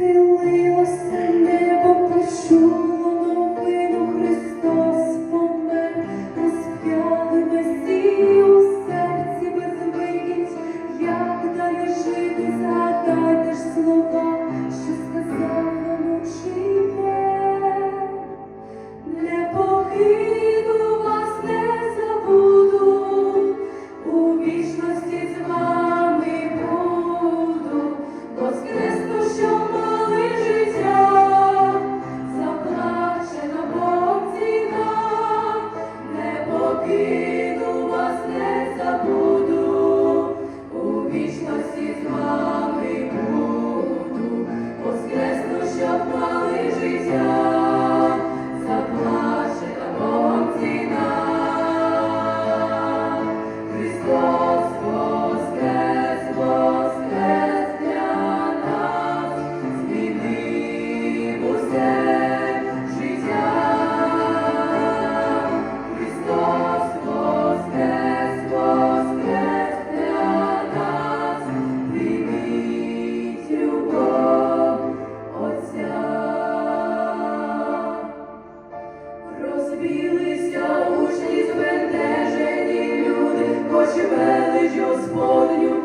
схилилося. Господню,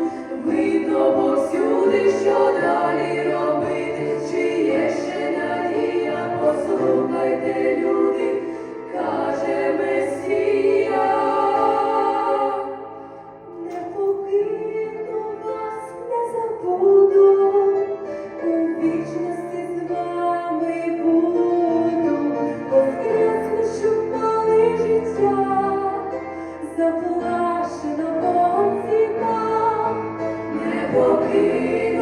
видно повсюди, що далі робити, чи ще надія, послухайте, люди, каже мені. поки.